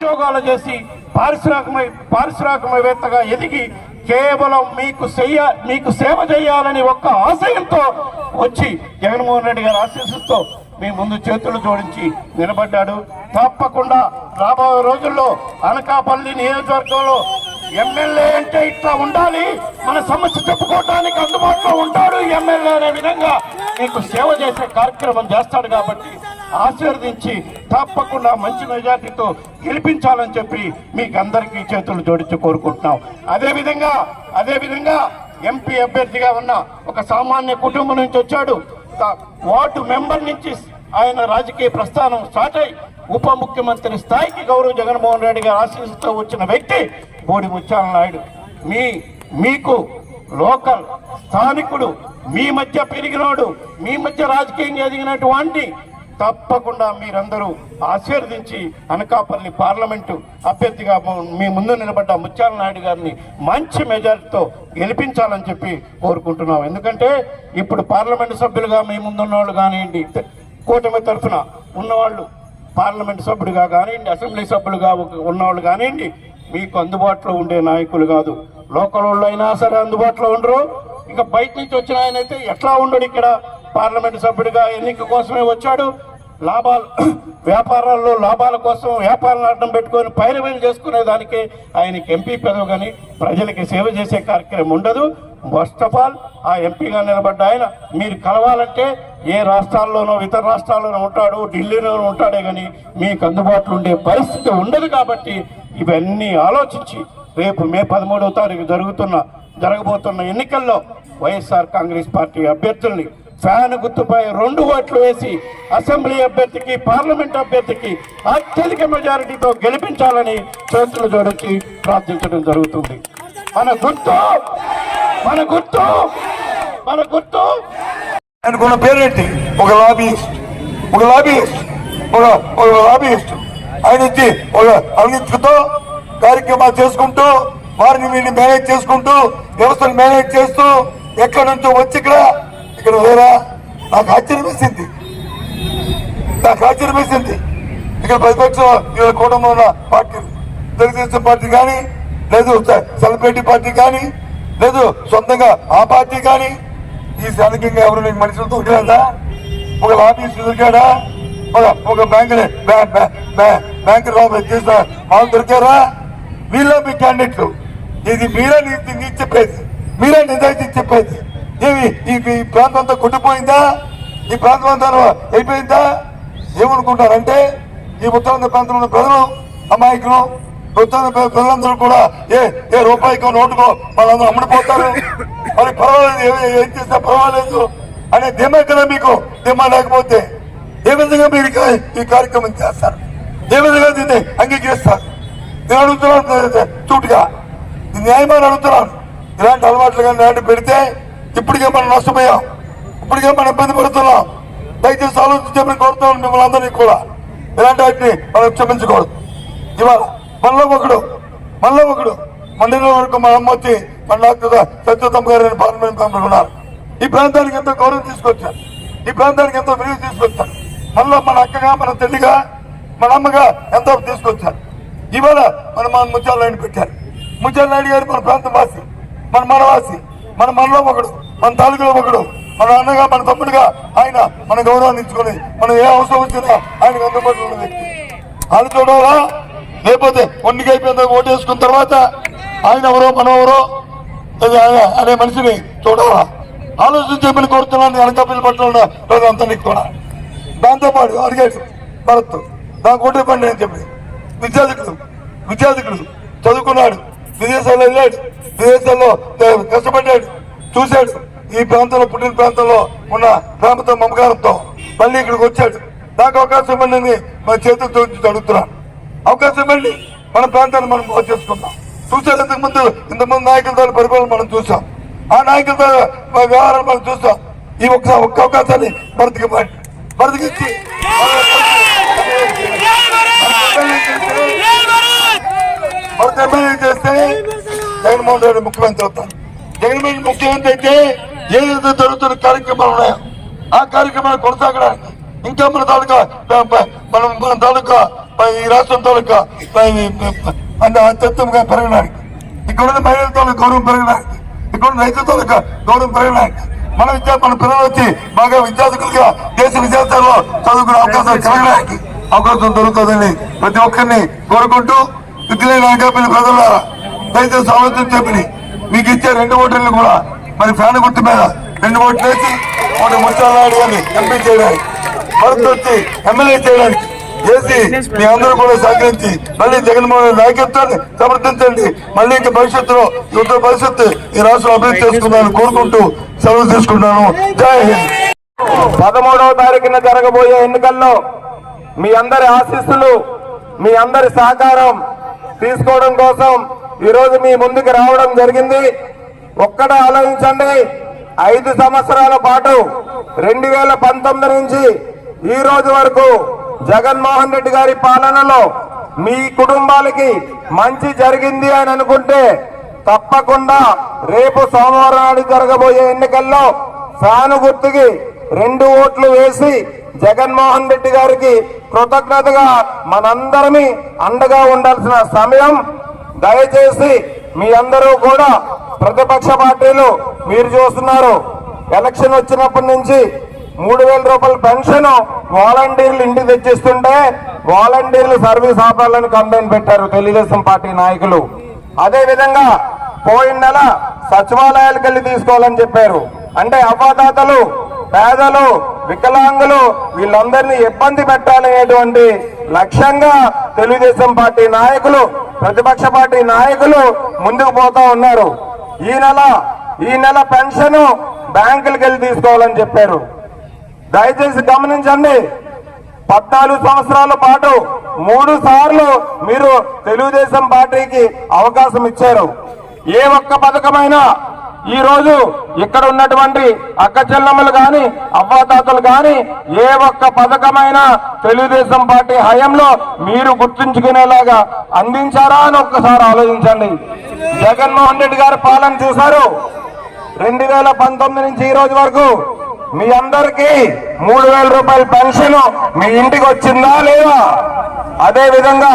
ఉద్యోగాలు చేసి పారిశ్రామిక పారిశ్రామికవేత్తగా ఎదిగి కేవలం మీకు చెయ్య మీకు సేవ చేయాలని ఒక్క ఆశయంతో వచ్చి జగన్మోహన్ రెడ్డి గారు ఆశీస్సుతో మీ ముందు చేతులు జోడించి నిలబడ్డాడు. తప్పకుండా రాబోయే రోజుల్లో అనకాపల్లి నియోజకవర్గంలో ఎమ్మెల్యే అంటే ఇట్లా ఉండాలి. మన సమస్య చెప్పుకోవడానికి అందుబాటులో ఉంటాడు ఎమ్మెల్యే అనే విధంగా మీకు సేవ చేసే కార్యక్రమం చేస్తాడు కాబట్టి ఆశీర్వదించి తప్పకుండా మంచి మెజార్టీతో గెలిపించాలని చెప్పి మీకు అందరికీ చేతులు జోడించి కోరుకుంటున్నాం. అదే విధంగా ఎంపీ అభ్యర్థిగా ఉన్న ఒక సామాన్య కుటుంబం నుంచి వచ్చాడు. వార్డు మెంబర్ నుంచి ఆయన రాజకీయ ప్రస్థానం స్టార్ట్ అయి ఉప ముఖ్యమంత్రి స్థాయికి గౌరవ జగన్మోహన్ రెడ్డి గారు ఆశీస్సుతో వచ్చిన వ్యక్తి బోడి ముత్యాల నాయుడు. మీ మీకు లోకల్ స్థానికుడు మీ మధ్య పెరిగినోడు మీ మధ్య రాజకీయంగా ఎదిగినటువంటి తప్పకుండా మీరందరూ ఆశీర్వదించి అనకాపల్లి పార్లమెంటు అభ్యర్థిగా మీ ముందు నిలబడ్డ ముత్యాల నాయుడు గారిని మంచి మెజారిటీతో గెలిపించాలని చెప్పి కోరుకుంటున్నాం. ఎందుకంటే ఇప్పుడు పార్లమెంటు సభ్యులుగా మీ ముందున్న వాళ్ళు కానివ్వండి కూటమి తరఫున ఉన్నవాళ్ళు పార్లమెంట్ సభ్యుడిగా కానివ్వండి అసెంబ్లీ సభ్యులుగా ఉన్నవాళ్ళు కానివ్వండి మీకు అందుబాటులో ఉండే నాయకులు కాదు. లోకల్ వాళ్ళు అయినా సరే అందుబాటులో ఉండరు. ఇంకా బయట నుంచి వచ్చిన ఆయన అయితే ఎట్లా ఉండడు ఇక్కడ? పార్లమెంట్ సభ్యుడిగా ఎన్నిక కోసమే వచ్చాడు. లాభాలు వ్యాపారాల్లో లాభాల కోసం వ్యాపారాలు అడ్డం పెట్టుకొని పైరవీలు చేసుకునే దానికి ఆయనకి ఎంపీ పదవి కానీ ప్రజలకి సేవ చేసే కార్యక్రమం ఉండదు. ఫస్ట్ ఆఫ్ ఆల్ ఆ ఎంపీగా నిలబడ్డ ఆయన. మీరు కలవాలంటే ఏ రాష్ట్రాల్లోనో ఇతర రాష్ట్రాల్లోనో ఉంటాడు ఢిల్లీలోనూ ఉంటాడే కానీ మీకు అందుబాటులో ఉండే పరిస్థితి ఉండదు కాబట్టి ఇవన్నీ ఆలోచించి రేపు మే పదమూడవ తారీఖు జరుగుతున్న జరగబోతున్న ఎన్నికల్లో వైఎస్ఆర్ కాంగ్రెస్ పార్టీ అభ్యర్థుల్ని ఫ్యాన్ గుర్తుపై రెండు ఓట్లు వేసి అసెంబ్లీ అభ్యర్థికి పార్లమెంట్ అభ్యర్థికి అత్యధిక మెజారిటీతో గెలిపించాలని చేతులు జోడించి ప్రార్థించడం జరుగుతుంది. మన గుర్తు! మన గుర్తు! మన గుర్తు! అనుకున్న పేరేంటి? ఒక లాబీయిస్ట్. ఒక లాబీయిస్ట్. ఒక ఒక లాబీయిస్ట్. ఆయన ఒక అవినీతితో కార్యక్రమాలు చేసుకుంటూ వారిని వీరిని మేనేజ్ చేసుకుంటూ వ్యవస్థను మేనేజ్ చేస్తూ ఎక్కడి నుంచో వచ్చి ఇక్కడ ఇక్కడ లేరా నాకు ఆశ్చర్యం వేసింది నాకు ఆశ్చర్యం వేసింది ఇక్కడ ప్రతిపక్షం వీళ్ళ ఉన్న పార్టీ తెలుగుదేశం పార్టీ కానీ లేదు సెలబ్రిటీ పార్టీ కానీ లేదు సొంతంగా ఆ పార్టీ కానీ ఈ స్థానికంగా ఎవరు నీకు మనుషులతో దొరికలేదా ఒక ఆఫీస్ దొరికాడా? ఒక ఒక బ్యాంక్ బ్యాంక్ చేసిన వాళ్ళు దొరికారా? మీలో మీ క్యాండిడేట్లు. ఇది మీరే నీతి నీతి చెప్పేది. మీరే నిజాయితీ చెప్పేది. ఏమి? ఈ ఈ ప్రాంతం అంతా కొట్టిపోయిందా ఈ ప్రాంతం అంతా అయిపోయిందా? ఏమనుకుంటారంటే ఈ ఉత్తరాంధ్ర ప్రాంతంలో ఉన్న ప్రజలు అమాయకులు ఉత్తరాంధ్ర ప్రజలందరూ కూడా ఏ ఏ రూపాయికో నోటుకో వాళ్ళందరూ అమ్ముడిపోతారు. మరి పర్వాలేదు ఏం చేసినా పర్వాలేదు అనే ధీమా కదా మీకు. ధీమా లేకపోతే ఏ విధంగా మీరు ఈ కార్యక్రమం చేస్తారు? ఏ విధంగా దీన్ని అంగీకరిస్తారు? నేను అడుగుతున్నాను చూటుగా న్యాయమని అడుగుతున్నాను. ఇలాంటి అలవాట్లు కానీ నాటి పెడితే ఇప్పటికే మనం నష్టపోయాం. ఇప్పటికే మనం ఇబ్బంది పడుతున్నాం. దయచేసి ఆలోచించమని కోరుతున్నాను మిమ్మల్ని అందరినీ కూడా. ఇలాంటి వాటిని మనం క్షమించకూడదు. ఇవాళ మనలో ఒకడు మనలో ఒకడు మండలం వరకు మన అమ్మ వచ్చి మన డాక్టర్ సత్యతమ్మ గారు పార్లమెంట్ మెంబర్ ఉన్నారు. ఈ ప్రాంతానికి ఎంతో గౌరవం తీసుకొచ్చారు. ఈ ప్రాంతానికి ఎంతో విలువ తీసుకొచ్చారు. మనలో మన అక్కగా మన తల్లిగా మన అమ్మగా ఎంతో తీసుకొచ్చారు. ఇవాళ మన మన ముత్యాల నాయుడు పెట్టారు. ముత్యాల నాయుడు గారు మన ప్రాంతం వాసి మన మనవాసి మన మనలో ఒకడు. మన తాలూకులో ఒకడు మన అన్నగా మన తమ్ముడుగా ఆయన మన గౌరవాన్ని ఇచ్చుకొని మనం ఏ అవసరం వచ్చినా ఆయనకు అందుబాటులో ఉన్న వ్యక్తి. వాళ్ళు చూడాలా? లేకపోతే ఒంటికి అయిపోయిన ఓటు వేసుకున్న తర్వాత ఆయన ఎవరో మనం ఎవరో ఆయన అనే మనిషిని చూడాలా? ఆలోచించమని కోరుతున్నాను అనకాపల్లి పట్ల ఉన్న నీకు కూడా. దాంతోపాటు అడిగాడు భరత్ నాకు ఓటే పండి అని చెప్పి. విద్యార్థికుడు విద్యార్థికుడు చదువుకున్నాడు విదేశాల్లో వెళ్ళాడు విదేశాల్లో కష్టపడ్డాడు. చూశాడు. ఈ ప్రాంతంలో పుట్టిన ప్రాంతంలో ఉన్న ప్రేమతో మమకారంతో మళ్ళీ ఇక్కడికి వచ్చాడు. నాకు అవకాశం ఇవ్వండి మన చేతులతో అడుగుతున్నాను. అవకాశం ఇవ్వండి మన ప్రాంతాన్ని మనం బాగు చేసుకుందాం. చూసాడు ఇంతకు ముందు నాయకుల నాయకులతో పరిపాలన మనం చూసాం ఆ నాయకులతో వ్యవహారం మనం చూసాం ఈ ఒక్క ఒక్క అవకాశాన్ని బ్రతికివ్వండి బ్రతికిచ్చి మరొక ఎమ్మెల్యే చేస్తే జగన్మోహన్ రెడ్డి ముఖ్యమంత్రి అవుతాను జగన్మోహన్ ముఖ్యం ఏంటంటే ఏదైతే జరుగుతున్న కార్యక్రమాలు ఉన్నాయో ఆ కార్యక్రమాలు కొనసాగడానికి ఇంకా మన తాలూకా మనం మన తాలూకా ఈ రాష్ట్రం తాలూకా అంటే అత్యుత్తమంగా పెరగడానికి ఇక్కడ ఉన్న మహిళల తాలూకా గౌరవం పెరగడానికి ఇక్కడ ఉన్న రైతుల తాలూకా గౌరవం పెరగడానికి మన విద్యా మన పిల్లలు వచ్చి బాగా విద్యార్థులుగా దేశ విద్యార్థుల్లో చదువుకునే అవకాశాలు కలగడానికి అవకాశం దొరుకుతుందని ప్రతి ఒక్కరిని కోరుకుంటూ విద్యులైన అనకాపల్లి ప్రజలారా దయచేసి ఆలోచన చెప్పి మీకు ఇచ్చే రెండు ఓట్లను కూడా మరి ఫ్యాన్ గుర్తు మీద రెండు ఓట్లు వేసి ఒకటి ముసలాడు అని ఎంపీ చేయడానికి మరొకటి వచ్చి ఎమ్మెల్యే చేయడానికి చేసి మీ అందరూ కూడా సహకరించి మళ్ళీ జగన్మోహన్ రెడ్డి నాయకత్వాన్ని సమర్థించండి. మళ్ళీ ఇంకా భవిష్యత్తులో యుద్ధ భవిష్యత్తు ఈ రాష్ట్రం అభివృద్ధి చేసుకున్నాను కోరుకుంటూ సెలవు తీసుకుంటాను జై హింద్. పదమూడవ తారీఖున జరగబోయే ఎన్నికల్లో మీ అందరి ఆశీస్సులు మీ అందరి సహకారం తీసుకోవడం కోసం ఈరోజు మీ ముందుకు రావడం జరిగింది. ఒక్కడ ఆలోచించండి. ఐదు సంవత్సరాల పాటు రెండు వేల పంతొమ్మిది నుంచి ఈ రోజు వరకు జగన్మోహన్ రెడ్డి గారి పాలనలో మీ కుటుంబాలకి మంచి జరిగింది అని అనుకుంటే తప్పకుండా రేపు సోమవారం నాడు జరగబోయే ఎన్నికల్లో ఫ్యాను గుర్తుకి రెండు ఓట్లు వేసి జగన్మోహన్ రెడ్డి గారికి కృతజ్ఞతగా మనందరమి అండగా ఉండాల్సిన సమయం. దయచేసి మీ అందరూ కూడా ప్రతిపక్ష పార్టీలు మీరు చూస్తున్నారు. ఎలక్షన్ వచ్చినప్పటి నుంచి మూడు వేల రూపాయల పెన్షన్ వాలంటీర్లు ఇంటికి తెచ్చిస్తుంటే వాలంటీర్లు సర్వీస్ ఆపాలని కంప్లైంట్ పెట్టారు తెలుగుదేశం పార్టీ నాయకులు. అదే విధంగా పోయిన నెల సచివాలయాలకు వెళ్ళి తీసుకోవాలని చెప్పారు. అంటే అవ్వాదాతలు పేదలు వికలాంగులు వీళ్ళందరినీ ఇబ్బంది పెట్టాలనేటువంటి లక్ష్యంగా తెలుగుదేశం పార్టీ నాయకులు ప్రతిపక్ష పార్టీ నాయకులు ముందుకు పోతా ఉన్నారు. ఈ నెల ఈ నెల పెన్షన్ బ్యాంకులకు వెళ్ళి తీసుకోవాలని చెప్పారు. దయచేసి గమనించండి పద్నాలుగు సంవత్సరాల పాటు మూడు సార్లు మీరు తెలుగుదేశం పార్టీకి అవకాశం ఇచ్చారు. ఏ ఒక్క పథకమైనా ఈ రోజు ఇక్కడ ఉన్నటువంటి అక్క చెల్లమ్మలు గాని అవ్వాతాతలు గాని ఏ ఒక్క పథకమైనా తెలుగుదేశం పార్టీ హయాంలో మీరు గుర్తుంచుకునేలాగా అందించారా అని ఒక్కసారి ఆలోచించండి. జగన్మోహన్ రెడ్డి గారు పాలన చూశారు. రెండు వేల పంతొమ్మిది నుంచి ఈ రోజు వరకు మీ అందరికీ మూడు వేల రూపాయల పెన్షన్ మీ ఇంటికి వచ్చిందా లేదా? అదే విధంగా